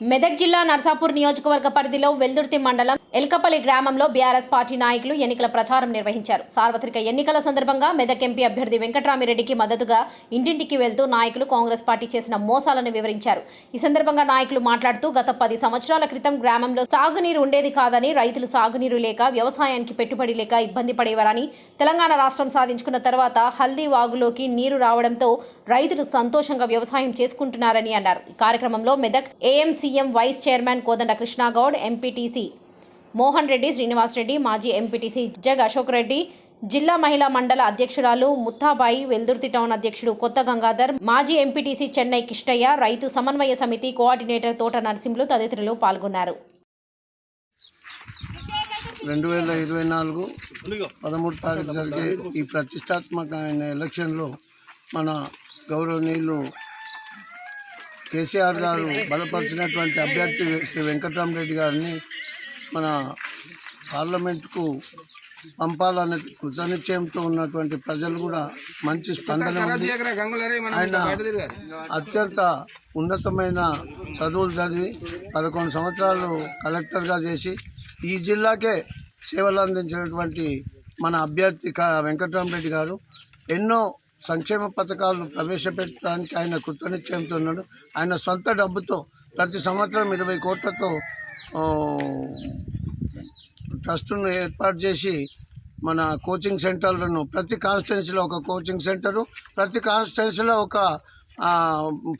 మెదక్ జిల్లా నర్సాపూర్ నియోజకవర్గ పరిధిలో వెల్దుర్తి మండలం ఎల్కపల్లి గ్రామంలో బీఆర్ఎస్ పార్టీ నాయకులు ఎన్నికల ప్రచారం నిర్వహించారు. సార్వత్రిక ఎన్నికల సందర్భంగా మెదక్ ఎంపీ అభ్యర్థి వెంకటరామిరెడ్డికి మద్దతుగా ఇంటింటికి వెళ్తూ నాయకులు కాంగ్రెస్ పార్టీ చేసిన మోసాలను వివరించారు. ఈ సందర్భంగా నాయకులు మాట్లాడుతూ గత పది సంవత్సరాల క్రితం గ్రామంలో సాగునీరు ఉండేది కాదని రైతులు సాగునీరు లేక వ్యవసాయానికి పెట్టుబడి లేక ఇబ్బంది పడేవారని తెలంగాణ రాష్ట్రం సాధించుకున్న తర్వాత హల్దీ వాగులోకి నీరు రావడంతో రైతులు సంతోషంగా వ్యవసాయం చేసుకుంటున్నారని అన్నారు. ఈ కార్యక్రమంలో Medak CM vice chairman Kodanda Krishnagoud MPTC Mohan Reddy Srinivas Reddy మాజీ ఎంపీటీసీ జగ్ అశోక్ రెడ్డి జిల్లా మహిళా మండల అధ్యక్షురాలు ముత్తాబాయి వెల్దుర్తి టౌన్ అధ్యక్షుడు కొత్త గంగాధర్ మాజీ ఎంపీటీసీ చెన్నై కిష్టయ్య రైతు సమన్వయ సమితి కోఆర్డినేటర్ తోట నరసింహులు తదితరులు పాల్గొన్నారు. రెండు వేల ఇరవై నాలుగు పదమూడు తారీఖు జరిగే ఈ ప్రతిష్టాత్మకమైన ఎలక్షన్లో మన గౌరవనీయులు కేసీఆర్ గారు బలపరిచినటువంటి అభ్యర్థి శ్రీ వెంకటరామరెడ్డి గారిని మన పార్లమెంట్కు పంపాలనే కృతనిశ్చయంతో ఉన్నటువంటి ప్రజలు కూడా మంచి స్పందన ఉంది. ఆయన అత్యంత ఉన్నతమైన చదువులు చదివి పదకొండు సంవత్సరాలు కలెక్టర్గా చేసి ఈ జిల్లాకే సేవలు అందించినటువంటి మన అభ్యర్థి క వెంకటరామరెడ్డి గారు ఎన్నో సంక్షేమ పథకాలను ప్రవేశపెట్టడానికి ఆయన కృతనిశ్చయంతో ఉన్నాడు. ఆయన సొంత డబ్బుతో ప్రతి సంవత్సరం ఇరవై కోట్లతో ట్రస్టును ఏర్పాటు చేసి మన కోచింగ్ సెంటర్లను ప్రతి కాన్స్టిట్యున్సీలో ఒక కోచింగ్ సెంటరు ప్రతి కాన్స్టిట్యున్సీలో ఒక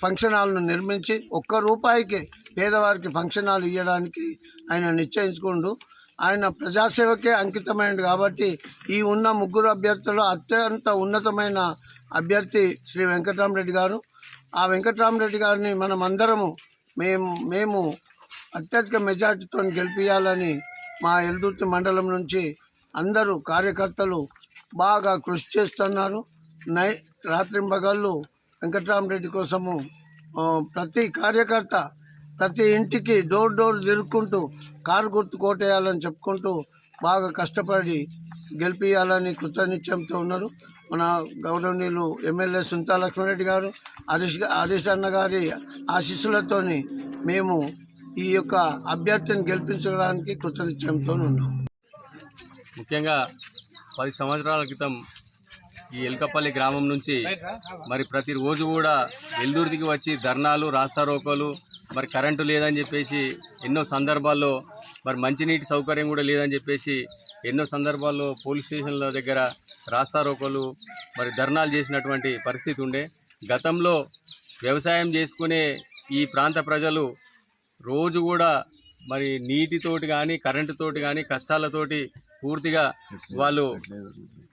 ఫంక్షన్ హాల్ను నిర్మించి ఒక్క రూపాయికి పేదవారికి ఫంక్షన్ హాల్ ఇవ్వడానికి ఆయన నిశ్చయించుకుండు. ఆయన ప్రజాసేవకే అంకితమైనడు కాబట్టి ఈ ఉన్న ముగ్గురు అభ్యర్థులు అత్యంత ఉన్నతమైన అభ్యర్థి శ్రీ వెంకటరామరెడ్డి గారు. ఆ వెంకటరామరెడ్డి గారిని మనం అందరము మేము మేము అత్యధిక మెజార్టీతో గెలిపించాలని మా ఎల్దుర్తి మండలం నుంచి అందరూ కార్యకర్తలు బాగా కృషి చేస్తున్నారు. నై రాత్రింబగళ్ళు వెంకటరామరెడ్డి కోసము ప్రతి కార్యకర్త ప్రతి ఇంటికి డోర్ డోర్ తిరుక్కుంటూ కారు గుర్తు కోటేయాలని చెప్పుకుంటూ బాగా కష్టపడి గెలిపించాలని కృతనిశ్చయంతో ఉన్నారు. మన గౌరవనీయులు ఎమ్మెల్యే సుంతా లక్ష్మారెడ్డి గారు హరీష్ హరీష్ అన్న గారి ఆశీస్సులతోని మేము ఈ యొక్క అభ్యర్థిని గెలిపించడానికి కృతనిశ్చయంతో ఉన్నాం. ముఖ్యంగా పది సంవత్సరాల క్రితం ఈ ఎల్కపల్లి గ్రామం నుంచి మరి ప్రతిరోజు కూడా వెల్దుర్తికి వచ్చి ధర్నాలు రాస్తారోకోలు మరి కరెంటు లేదని చెప్పేసి ఎన్నో సందర్భాల్లో మరి మంచినీటి సౌకర్యం కూడా లేదని చెప్పేసి ఎన్నో సందర్భాల్లో పోలీస్ స్టేషన్ల దగ్గర రాస్తారోకలు మరి ధర్నాలు చేసినటువంటి పరిస్థితి ఉండే. గతంలో వ్యవసాయం చేసుకునే ఈ ప్రాంత ప్రజలు రోజు కూడా మరి నీటితోటి కానీ కరెంటుతోటి కానీ కష్టాలతోటి పూర్తిగా వాళ్ళు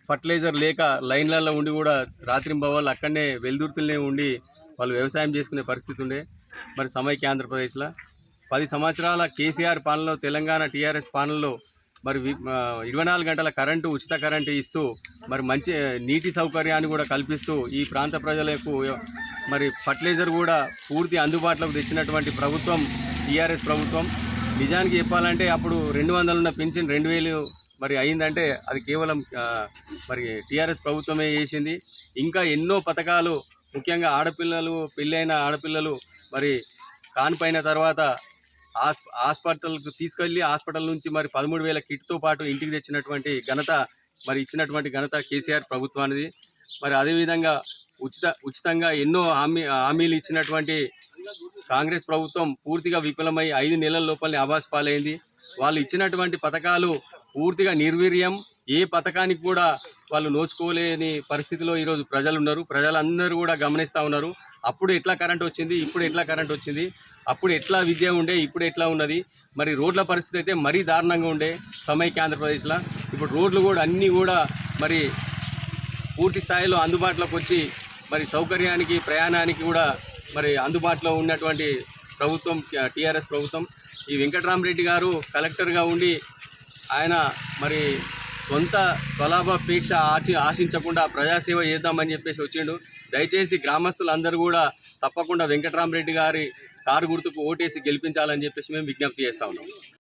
ఫర్టిలైజర్ లేక లైన్లలో ఉండి కూడా రాత్రింబవాళ్ళు అక్కడనే వెల్దుర్తులనే ఉండి వాళ్ళు వ్యవసాయం చేసుకునే పరిస్థితి ఉండే. మరి సమైక్య ఆంధ్రప్రదేశ్లో పది సంవత్సరాల కేసీఆర్ పాలనలో తెలంగాణ టీఆర్ఎస్ పాలనలో మరి ఇరవై నాలుగు గంటల కరెంటు ఉచిత కరెంటు ఇస్తూ మరి మంచి నీటి సౌకర్యాన్ని కూడా కల్పిస్తూ ఈ ప్రాంత ప్రజలకు మరి ఫర్టిలైజర్ కూడా పూర్తి అందుబాటులోకి తెచ్చినటువంటి ప్రభుత్వం టీఆర్ఎస్ ప్రభుత్వం. నిజానికి చెప్పాలంటే అప్పుడు రెండు వందలు ఉన్న పెన్షన్ రెండు వేలు మరి అయిందంటే అది కేవలం మరి టీఆర్ఎస్ ప్రభుత్వమే చేసింది. ఇంకా ఎన్నో పథకాలు ముఖ్యంగా ఆడపిల్లలు పెళ్ళైన ఆడపిల్లలు మరి కానిపోయిన తర్వాత హాస్ హాస్పిటల్కు తీసుకెళ్ళి హాస్పిటల్ నుంచి మరి పదమూడు వేల కిట్తో పాటు ఇంటికి తెచ్చినటువంటి ఘనత మరి ఇచ్చినటువంటి ఘనత కేసీఆర్ ప్రభుత్వానిది. మరి అదేవిధంగా ఉచిత ఉచితంగా ఎన్నో హామీ హామీలు ఇచ్చినటువంటి కాంగ్రెస్ ప్రభుత్వం పూర్తిగా విఫలమై ఐదు నెలల లోపలనే ఆవాస్ పాలైంది. వాళ్ళు ఇచ్చినటువంటి పథకాలు పూర్తిగా నిర్వీర్యం. ఏ పథకానికి కూడా వాళ్ళు నోచుకోలేని పరిస్థితిలో ఈరోజు ప్రజలు ఉన్నారు ప్రజలందరూ కూడా గమనిస్తూ ఉన్నారు. అప్పుడు ఎట్లా కరెంట్ వచ్చింది ఇప్పుడు ఎట్లా కరెంట్ వచ్చింది అప్పుడు ఎట్లా విద్య ఉండే ఇప్పుడు ఎట్లా ఉన్నది మరి రోడ్ల పరిస్థితి అయితే మరీ దారుణంగా ఉండే సమైక్య ఆంధ్రప్రదేశ్లో. ఇప్పుడు రోడ్లు కూడా అన్నీ కూడా మరి పూర్తి స్థాయిలో అందుబాటులోకి వచ్చి మరి సౌకర్యానికి ప్రయాణానికి కూడా మరి అందుబాటులో ఉన్నటువంటి ప్రభుత్వం టీఆర్ఎస్ ప్రభుత్వం. ఈ వెంకటరామరెడ్డి గారు కలెక్టర్గా ఉండి ఆయన మరి సొంత స్వలాభాపేక్ష ఆచి ఆశించకుండా ప్రజాసేవ చేద్దామని చెప్పేసి వచ్చిండు. దయచేసి గ్రామస్తులందరూ కూడా తప్పకుండా వెంకటరామరెడ్డి గారి కారు గుర్తుకు ఓటేసి గెలిపించాలని చెప్పేసి మేము విజ్ఞప్తి చేస్తా ఉన్నాం.